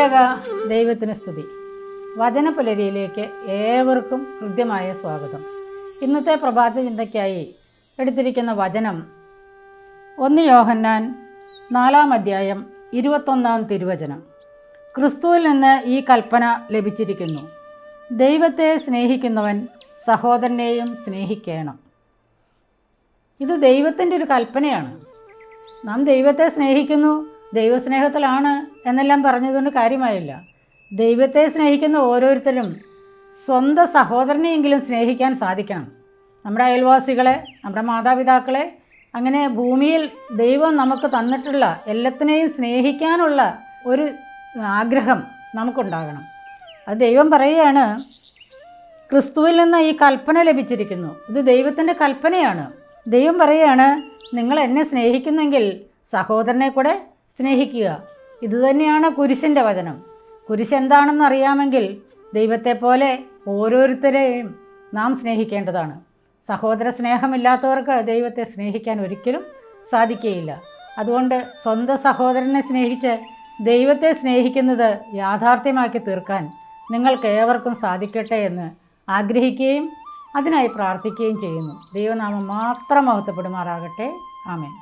ത്രിയേക ദൈവത്തിന് സ്തുതി. വചനപുലരിയിലേക്ക് ഏവർക്കും ഹൃദ്യമായ സ്വാഗതം. ഇന്നത്തെ പ്രഭാത ചിന്തയ്ക്കായി എടുത്തിരിക്കുന്ന വചനം ഒന്ന് യോഹന്നാൻ നാലാം അധ്യായം ഇരുപത്തൊന്നാം തിരുവചനം. ക്രിസ്തുവിൽ നിന്ന് ഈ കൽപ്പന ലഭിച്ചിരിക്കുന്നു. ദൈവത്തെ സ്നേഹിക്കുന്നവൻ സഹോദരനെയും സ്നേഹിക്കണം. ഇത് ദൈവത്തിന്റെ ഒരു കൽപ്പനയാണ്. നാം ദൈവത്തെ സ്നേഹിക്കുന്നു ദൈവസ്നേഹത്തിലാണ് എന്നെല്ലാം പറഞ്ഞതുകൊണ്ട് കാര്യമായില്ല. ദൈവത്തെ സ്നേഹിക്കുന്ന ഓരോരുത്തരും സ്വന്തം സഹോദരനെയെങ്കിലും സ്നേഹിക്കാൻ സാധിക്കണം. നമ്മുടെ അയൽവാസികളെ നമ്മുടെ മാതാപിതാക്കളെ അങ്ങനെ ഭൂമിയിൽ ദൈവം നമുക്ക് തന്നിട്ടുള്ള എല്ലാത്തിനെയും സ്നേഹിക്കാനുള്ള ഒരു ആഗ്രഹം നമുക്കുണ്ടാകണം. അത് ദൈവം പറയുകയാണ് ക്രിസ്തുവിൽ നിന്ന് ഈ കൽപ്പന ലഭിച്ചിരിക്കുന്നു. ഇത് ദൈവത്തിന്റെ കൽപ്പനയാണ്. ദൈവം പറയുകയാണ് നിങ്ങൾ എന്നെ സ്നേഹിക്കുന്നെങ്കിൽ സഹോദരനെ കൂടെ സ്നേഹിക്കുക. ഇതുതന്നെയാണ് കുരിശിന്റെ വചനം. കുരിശ് എന്താണെന്ന് അറിയാമെങ്കിൽ ദൈവത്തെ പോലെ ഓരോരുത്തരെയും നാം സ്നേഹിക്കേണ്ടതാണ്. സഹോദര സ്നേഹമില്ലാത്തവർക്ക് ദൈവത്തെ സ്നേഹിക്കാൻ ഒരിക്കലും സാധിക്കുകയില്ല അതുകൊണ്ട് സ്വന്തം സഹോദരനെ സ്നേഹിച്ച് ദൈവത്തെ സ്നേഹിക്കുന്നത് യാഥാർത്ഥ്യമാക്കി തീർക്കാൻ നിങ്ങൾക്ക് ഏവർക്കും സാധിക്കട്ടെ എന്ന് ആഗ്രഹിക്കുകയും അതിനായി പ്രാർത്ഥിക്കുകയും ചെയ്യുന്നു. ദൈവനാമം മാത്രം മഹത്വപ്പെടുമാറാകട്ടെ. ആമേൻ.